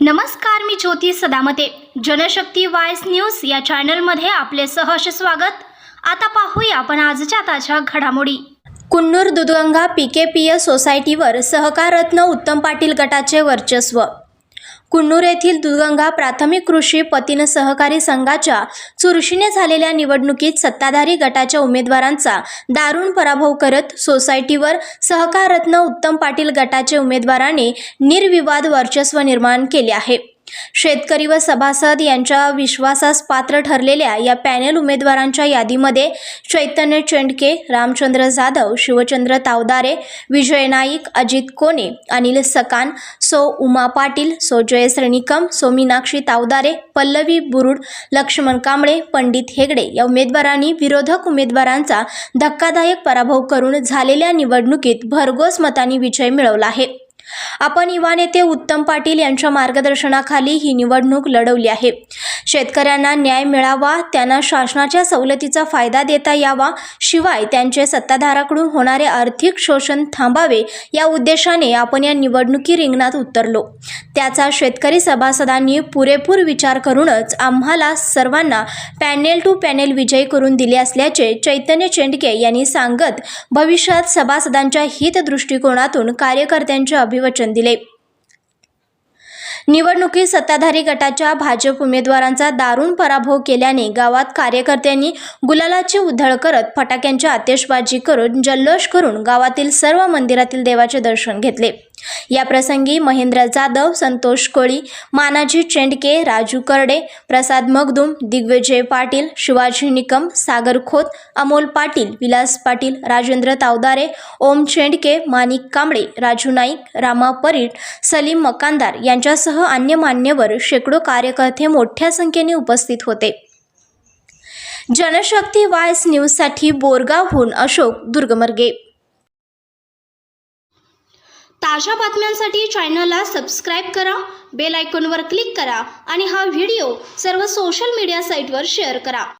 नमस्कार मी ज्योती सदामते. जनशक्ती वायस न्यूज या चॅनलमध्ये आपले सहर्ष स्वागत. आता पाहूया आपण आजच्या ताज्या घडामोडी. Kunnur Dudhganga P K P S सोसायटीवर सहकाररत्न उत्तम पाटील गटाचे वर्चस्व. कुन्नूर येथील दुर्गंगा प्राथमिक कृषी पतीन सहकारी संघाच्या चुरशीने झालेल्या निवडणुकीत सत्ताधारी गटाच्या उमेदवारांचा दारुण पराभव करत सोसायटीवर सहकाररत्न उत्तम पाटील गटाचे उमेदवाराने निर्विवाद वर्चस्व निर्माण केले आहे. शेतकरी व सभासद यांच्या विश्वासास पात्र ठरलेल्या या पॅनेल उमेदवारांच्या यादीमध्ये चैतन्य चेंडके रामचंद्र जाधव शिवचंद्र तावदारे विजय नाईक अजित कोने अनिल सकान सो उमा पाटील सो जयश्री निकम सो मीनाक्षी तावदारे पल्लवी बुरुड लक्ष्मण कांबळे पंडित हेगडे या उमेदवारांनी विरोधक उमेदवारांचा धक्कादायक पराभव करून झालेल्या निवडणुकीत भरघोस मतांनी विजय मिळवला आहे. आपण युवा नेते उत्तम पाटील यांच्या मार्गदर्शनाखाली ही निवडणूक लढवली आहे. शेतकऱ्यांना न्याय मिळावा त्यांना शासनाच्या सवलतीचा फायदा देता यावा शिवाय त्यांचे सत्ताधाराकडून होणारे आर्थिक शोषण थांबावे या उद्देशाने आपण या निवडणुकी रिंगणात उतरलो. त्याचा शेतकरी सभासदांनी पुरेपूर विचार करूनच आम्हाला सर्वांना पॅनेल टू पॅनेल विजयी करून दिले असल्याचे चैतन्य चेंडके यांनी सांगत भविष्यात सभासदांच्या हित दृष्टिकोनातून कार्यकर्त्यांचे अभिवचन दिले. निवडणुकीत सत्ताधारी गटाच्या भाजप उमेदवारांचा दारुण पराभव केल्याने गावात कार्यकर्त्यांनी गुलालाची उधळ करत फटाक्यांची आतिषबाजी करून जल्लोष करून गावातील सर्व मंदिरातील देवाचे दर्शन घेतले. या प्रसंगी महेंद्र जाधव संतोष कोळी मानाजी चेंडके राजू करडे प्रसाद मगदुम दिग्विजय पाटील शिवाजी निकम सागर खोत अमोल पाटील विलास पाटील राजेंद्र तावदारे ओम चेंडके माणिक कांबळे राजू नाईक रामा परीट सलीम मकानदार यांच्यासह अन्य मान्यवर शेकडो कार्यकर्ते मोठ्या संख्येने उपस्थित होते. जनशक्ती वायस न्यूजसाठी बोरगावहून अशोक दुर्गमर्गे. ताज्या बातम्यांसाठी चॅनलला सबस्क्राईब करा बेल आयकॉनवर क्लिक करा आणि हा व्हिडिओ सर्व सोशल मीडिया साईटवर शेअर करा.